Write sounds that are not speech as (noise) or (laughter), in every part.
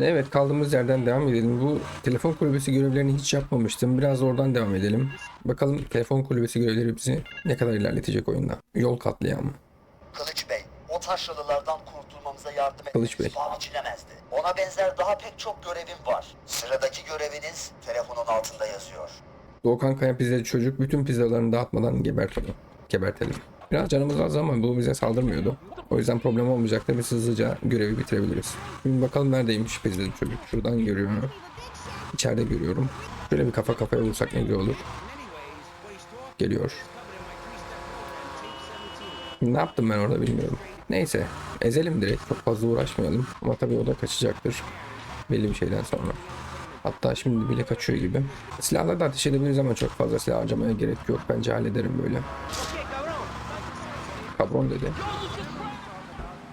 Evet kaldığımız yerden devam edelim. Bu telefon kulübesi görevlerini hiç yapmamıştım. Biraz oradan devam edelim. Bakalım telefon kulübesi görevleri bizi ne kadar ilerletecek oyunda. Yol katliamı. Kılıç Bey, o taşralılardan kurtulmamıza yardım Kılıç etmeniz Bey. paha biçilemezdi. Ona benzer daha pek çok görevim var. Sıradaki göreviniz telefonun altında yazıyor. Doğukan Kaya pizzacı çocuk bütün pizzalarını dağıtmadan gebertelim. Gebertelim. Biraz canımız az ama bu bize saldırmıyordu. O yüzden problem olmayacaktır. Biz hızlıca görevi bitirebiliriz. Şimdi bakalım neredeymiş pizzacı çocuk. Şuradan görüyorum. İçeride görüyorum. Şöyle bir kafa kafaya vursak ne güzel olur. Geliyor. Ne yaptım ben orada bilmiyorum. Neyse ezelim direkt çok fazla uğraşmayalım. Ama tabii o da kaçacaktır. Belli bir şeyden sonra. Hatta şimdi bile kaçıyor gibi. Silahla da ateş edebiliriz ama çok fazla silah harcamaya gerek yok. Bence hallederim böyle. Kabron dedi.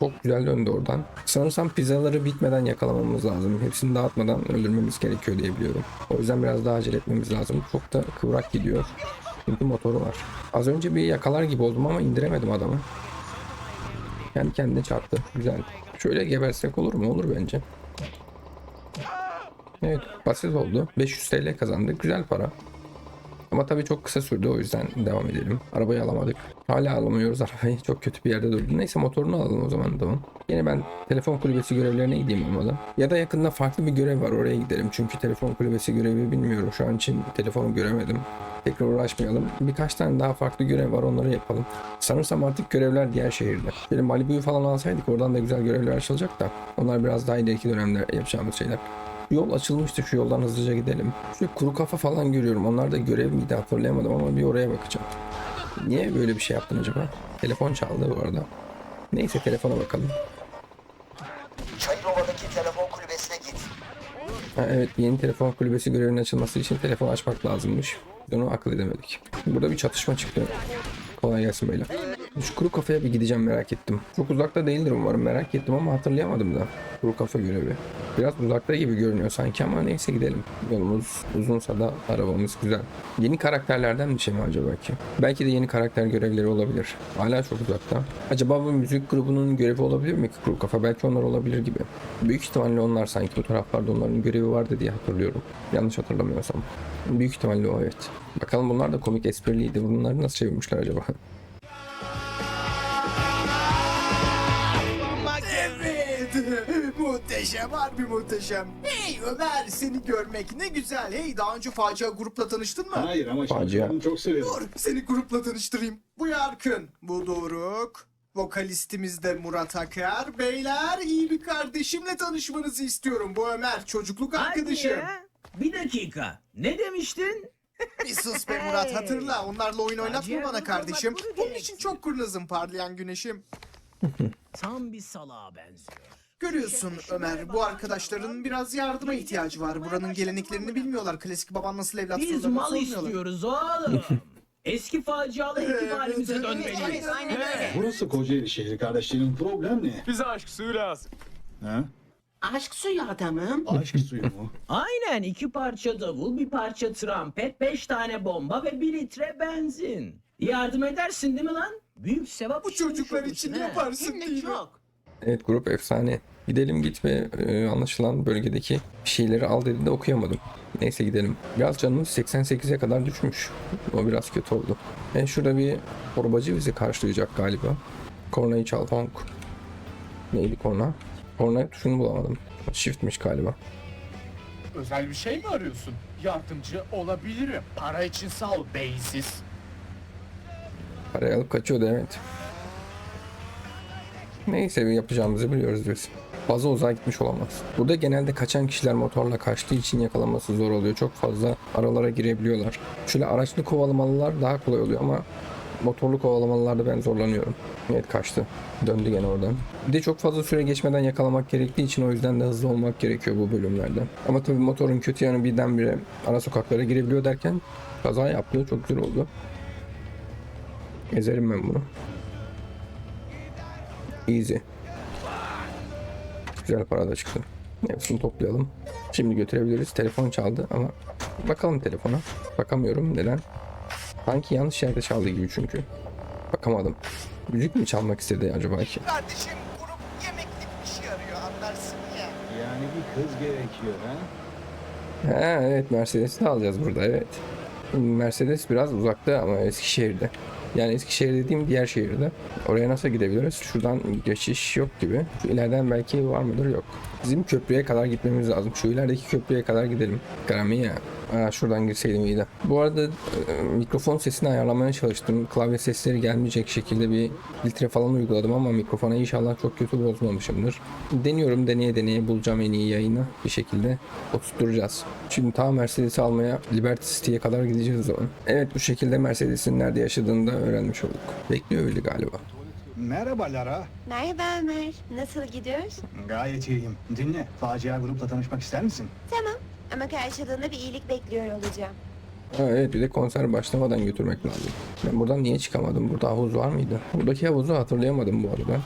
Çok güzel döndü oradan. Sanırsam pizzaları bitmeden yakalamamız lazım. Hepsini dağıtmadan öldürmemiz gerekiyor diye biliyorum. O yüzden biraz daha acele etmemiz lazım. Çok da kıvrak gidiyor. Çünkü motoru var. Az önce bir yakalar gibi oldum ama indiremedim adamı. Kendi kendine çarptı. Güzel. Şöyle gebersek olur mu? Olur bence. Evet basit oldu. 500 TL kazandık. Güzel para. Ama tabii çok kısa sürdü o yüzden devam edelim. Arabayı alamadık. Hala alamıyoruz arabayı. (laughs) Çok kötü bir yerde durdu. Neyse motorunu alalım o zaman tamam. Yine ben telefon kulübesi görevlerine gideyim olmalı. Ya da yakında farklı bir görev var oraya gidelim. Çünkü telefon kulübesi görevi bilmiyorum. Şu an için telefonu göremedim. Tekrar uğraşmayalım. Birkaç tane daha farklı görev var onları yapalım. Sanırsam artık görevler diğer şehirde. Böyle Malibu'yu falan alsaydık oradan da güzel görevler açılacak da. Onlar biraz daha ileriki dönemde yapacağımız şeyler. Yol açılmıştı şu yoldan hızlıca gidelim. Şu kuru kafa falan görüyorum. Onlar da görev miydi hatırlayamadım ama bir oraya bakacağım. Niye böyle bir şey yaptın acaba? Telefon çaldı bu arada. Neyse telefona bakalım. Çayırova'daki telefon kulübesine git. Ha, evet yeni telefon kulübesi görevinin açılması için telefon açmak lazımmış. Biz Onu akıl edemedik. Burada bir çatışma çıktı. Kolay gelsin beyler. Şu kuru kafaya bir gideceğim merak ettim. Çok uzakta değildir umarım merak ettim ama hatırlayamadım da. Kuru kafa görevi. Biraz uzakta gibi görünüyor sanki ama neyse gidelim. Yolumuz uzunsa da arabamız güzel. Yeni karakterlerden bir şey mi acaba ki? Belki de yeni karakter görevleri olabilir. Hala çok uzakta. Acaba bu müzik grubunun görevi olabilir mi ki kuru kafa? Belki onlar olabilir gibi. Büyük ihtimalle onlar sanki bu taraflarda onların görevi vardı diye hatırlıyorum. Yanlış hatırlamıyorsam. Büyük ihtimalle o evet. Bakalım bunlar da komik espriliydi. Bunları nasıl çevirmişler acaba? (laughs) muhteşem harbi muhteşem. Hey Ömer seni görmek ne güzel. Hey daha önce facia grupla tanıştın mı? Hayır ama Facia. şarkılarını çok severim. Dur seni grupla tanıştırayım. Bu Yarkın. Bu Doruk. Vokalistimiz de Murat Akar. Beyler iyi bir kardeşimle tanışmanızı istiyorum. Bu Ömer çocukluk arkadaşım. Hadi ya. Bir dakika. Ne demiştin? Bir sus be Murat hatırla. Onlarla oyun oynatma Facia bana grubu kardeşim. bunu Bunun için çok kurnazım parlayan güneşim. Tam bir salağa benziyor. Görüyorsun Ömer bu arkadaşların biraz yardıma ihtiyacı var. Buranın geleneklerini bilmiyorlar. Klasik baban nasıl evlat Biz sorularını mal sormuyorlar. istiyoruz oğlum. (laughs) Eski facialı ekip halimize dönmeliyiz. Burası Kocaeli şehri kardeşlerin problem ne? Bize aşk suyu lazım. Ha? Aşk suyu adamım. Aşk suyu mu? (laughs) Aynen iki parça davul, bir parça trompet, beş tane bomba ve bir litre benzin. Yardım edersin değil mi lan? Büyük sevap Bu çocuklar için yaparsın Hem de değil mi? çok. Evet grup efsane. Gidelim git ve e, anlaşılan bölgedeki şeyleri al dedi de okuyamadım. Neyse gidelim. Biraz canımız 88'e kadar düşmüş. O biraz kötü oldu. E şurada bir torbacı bizi karşılayacak galiba. Kornayı çal honk. Neydi korna? Korna tuşunu bulamadım. Shift'miş galiba. Özel bir şey mi arıyorsun? Yardımcı olabilirim. Para için sağ ol beyinsiz. Parayı alıp kaçıyordu evet. Neyse yapacağımızı biliyoruz biz. Fazla uzağa gitmiş olamaz. Burada genelde kaçan kişiler motorla kaçtığı için yakalaması zor oluyor. Çok fazla aralara girebiliyorlar. Şöyle araçlı kovalamalılar daha kolay oluyor ama motorlu kovalamalılarda ben zorlanıyorum. Evet kaçtı. Döndü gene oradan. Bir de çok fazla süre geçmeden yakalamak gerektiği için o yüzden de hızlı olmak gerekiyor bu bölümlerde. Ama tabii motorun kötü yanı birdenbire ara sokaklara girebiliyor derken kaza yaptı. Çok güzel oldu. Ezerim ben bunu. Easy. Güzel para da çıktı. Hepsini toplayalım. Şimdi götürebiliriz. Telefon çaldı ama bakalım telefona. Bakamıyorum. Neden? Sanki yanlış yerde çaldı gibi çünkü. Bakamadım. Müzik mi çalmak istedi acaba ki? Kardeşim grup yemeklik bir şey arıyor anlarsın ya. Yani bir kız gerekiyor ha? Ha, evet Mercedes'i de alacağız burada evet. Mercedes biraz uzakta ama Eskişehir'de. Yani Eskişehir dediğim diğer şehirde. Oraya nasıl gidebiliriz? Şuradan geçiş yok gibi. Şu ileriden belki var mıdır? Yok. Bizim köprüye kadar gitmemiz lazım. Şu ilerideki köprüye kadar gidelim. Garamiya. Aa, şuradan girseydim iyiydi. Bu arada e, mikrofon sesini ayarlamaya çalıştım. Klavye sesleri gelmeyecek şekilde bir filtre falan uyguladım ama mikrofona inşallah çok kötü bozmamışımdır. Deniyorum deneye deneye bulacağım en iyi yayını bir şekilde oturtturacağız. Şimdi ta Mercedes'i almaya Liberty City'ye kadar gideceğiz o zaman. Evet bu şekilde Mercedes'in nerede yaşadığını da öğrenmiş olduk. Bekliyor öyle galiba. Merhaba Lara. Merhaba Ömer. Nasıl gidiyor? Gayet iyiyim. Dinle. Facia grupla tanışmak ister misin? Tamam. Ama karşılığında bir iyilik bekliyor olacağım. Ha, evet bir de konser başlamadan götürmek lazım. Ben buradan niye çıkamadım? Burada havuz var mıydı? Buradaki havuzu hatırlayamadım bu arada.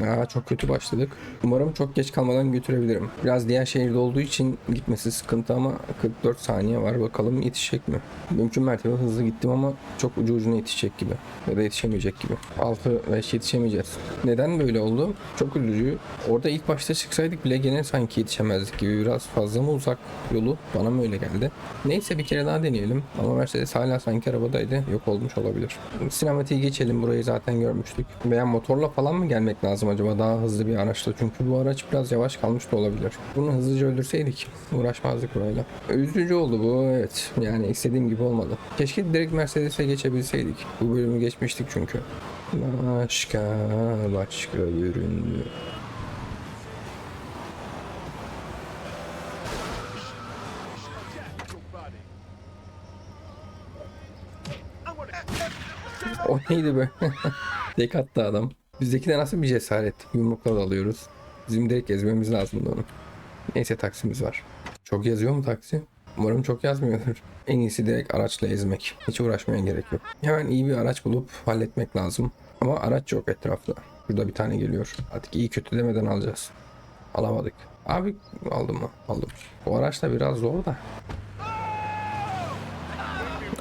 Aa, çok kötü başladık. Umarım çok geç kalmadan götürebilirim. Biraz diğer şehirde olduğu için gitmesi sıkıntı ama 44 saniye var. Bakalım yetişecek mi? Mümkün mertebe hızlı gittim ama çok ucu ucuna yetişecek gibi. Ya da yetişemeyecek gibi. 6 5 yetişemeyeceğiz. Neden böyle oldu? Çok üzücü. Orada ilk başta çıksaydık bile gene sanki yetişemezdik gibi. Biraz fazla mı uzak yolu? Bana mı öyle geldi? Neyse bir kere daha deneyelim. Ama Mercedes hala sanki arabadaydı. Yok olmuş olabilir. Sinematiği geçelim. Burayı zaten görmüştük. Veya motorla falan mı gelmek lazım acaba? Daha hızlı bir araçla. Çünkü bu araç biraz yavaş kalmış da olabilir. Bunu hızlıca öldürseydik uğraşmazdık burayla. Üzücü oldu bu evet. Yani istediğim gibi olmadı. Keşke direkt Mercedes'e geçebilseydik. Bu bölümü geçmiştik çünkü. Başka başka görünüyor. O neydi be? (laughs) Tek attı adam. Bizdeki de nasıl bir cesaret? Yumrukla dalıyoruz. Bizim direkt ezmemiz lazımdı onu. Neyse taksimiz var. Çok yazıyor mu taksi? Umarım çok yazmıyordur. En iyisi direkt araçla ezmek. Hiç uğraşmaya gerek yok. Hemen iyi bir araç bulup halletmek lazım. Ama araç yok etrafta. Burada bir tane geliyor. Artık iyi kötü demeden alacağız. Alamadık. Abi aldım mı? Aldım. Bu araç da biraz zor da.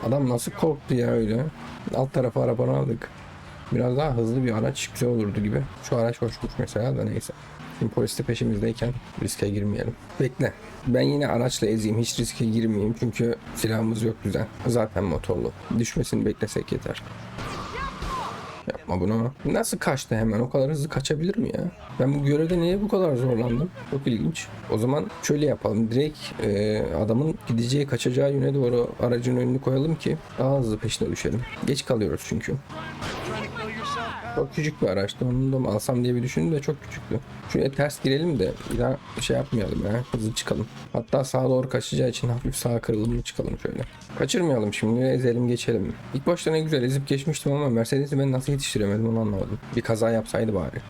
Adam nasıl korktu ya öyle. Alt tarafa arabanı aldık. Biraz daha hızlı bir araç güzel olurdu gibi. Şu araç hoşmuş mesela da neyse. Şimdi polis de peşimizdeyken riske girmeyelim. Bekle. Ben yine araçla ezeyim. Hiç riske girmeyeyim. Çünkü silahımız yok güzel. Zaten motorlu. Düşmesini beklesek yeter. Yapma bunu. Nasıl kaçtı hemen? O kadar hızlı kaçabilir mi ya? Ben bu görevde niye bu kadar zorlandım? Çok ilginç. O zaman şöyle yapalım. Direkt e, adamın gideceği, kaçacağı yöne doğru aracın önünü koyalım ki daha hızlı peşine düşelim. Geç kalıyoruz çünkü. Çok küçük bir araçtı. Onu da mı alsam diye bir düşündüm de çok küçüktü. Şuraya ters girelim de bir daha şey yapmayalım ya. Hızlı çıkalım. Hatta sağa doğru kaçacağı için hafif sağa kırılımlı çıkalım şöyle. Kaçırmayalım şimdi. Ezelim geçelim. İlk başta ne güzel ezip geçmiştim ama Mercedes'i ben nasıl yetiştiremedim onu anlamadım. Bir kaza yapsaydı bari.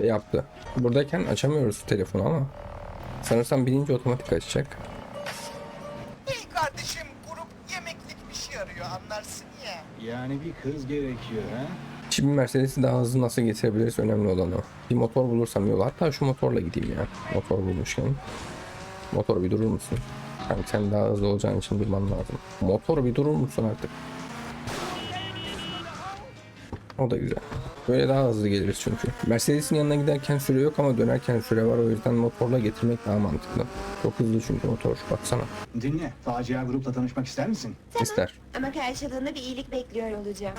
Ve yaptı. Buradayken açamıyoruz telefonu ama sanırsam binince otomatik açacak. Yemeklik bir şey arıyor anlarsın ya. Yani bir kız gerekiyor ha? Şimdi Mercedes'i daha hızlı nasıl getirebiliriz önemli olan o. Bir motor bulursam yol. Hatta şu motorla gideyim ya. Motor bulmuşken. Motor bir durur musun? Yani sen daha hızlı olacağın için durman lazım. Motor bir durur musun artık? O da güzel. Böyle daha hızlı geliriz çünkü. Mercedes'in yanına giderken süre yok ama dönerken süre var. O yüzden motorla getirmek daha mantıklı. Çok hızlı çünkü motor. Baksana. Dinle. Facia grupla tanışmak ister misin? İster. Ama karşılığında bir iyilik bekliyor olacağım.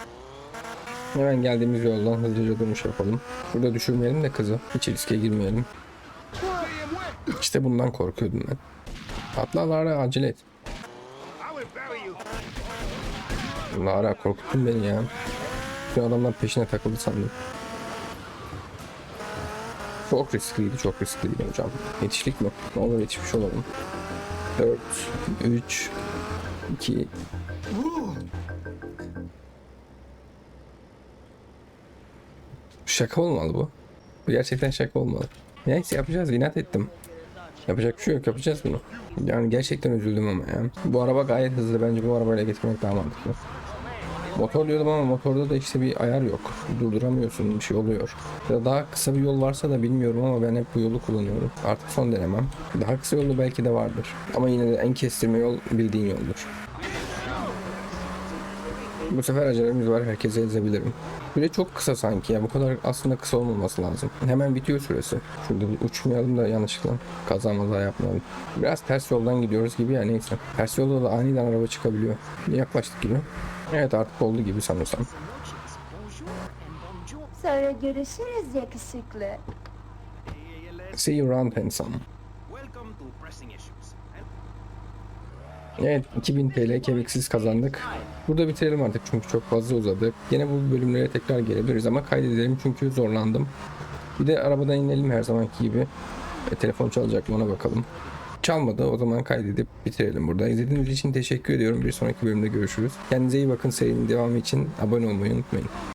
Hemen geldiğimiz yoldan hızlıca dönüş yapalım. Burada düşürmeyelim de kızı. Hiç riske girmeyelim. İşte bundan korkuyordum ben. Atla Lara acele et. Lara korkuttun beni ya. Bir adamlar peşine takıldı sandım. Çok riskliydi, çok riskliydi hocam. Yetiştik mi? Ne olur yetişmiş olalım. 4, 3, 2, Şaka olmalı bu. Bu gerçekten şaka olmalı. Neyse yapacağız inat ettim. Yapacak bir şey yok yapacağız bunu. Yani gerçekten üzüldüm ama ya. Bu araba gayet hızlı bence bu arabayla getirmek daha mantıklı. Motor diyordum ama motorda da işte bir ayar yok. Durduramıyorsun bir şey oluyor. Ya da daha kısa bir yol varsa da bilmiyorum ama ben hep bu yolu kullanıyorum. Artık son denemem. Daha kısa yolu belki de vardır. Ama yine de en kestirme yol bildiğin yoldur. Bu sefer acelemiz var herkese ezebilirim. Süre çok kısa sanki ya bu kadar aslında kısa olmaması lazım. Hemen bitiyor süresi. Şurada uçmayalım da yanlışlıkla kaza maza yapmayalım. Biraz ters yoldan gidiyoruz gibi ya neyse. Ters yolda da aniden araba çıkabiliyor. Yaklaştık gibi. Evet artık oldu gibi sanırsam. Sonra görüşürüz yakışıklı. See you around handsome. Evet 2000 TL kemiksiz kazandık. Burada bitirelim artık çünkü çok fazla uzadı. Yine bu bölümlere tekrar gelebiliriz ama kaydedelim çünkü zorlandım. Bir de arabadan inelim her zamanki gibi. E, telefon çalacak mı ona bakalım. Çalmadı o zaman kaydedip bitirelim burada. İzlediğiniz için teşekkür ediyorum. Bir sonraki bölümde görüşürüz. Kendinize iyi bakın serinin devamı için abone olmayı unutmayın.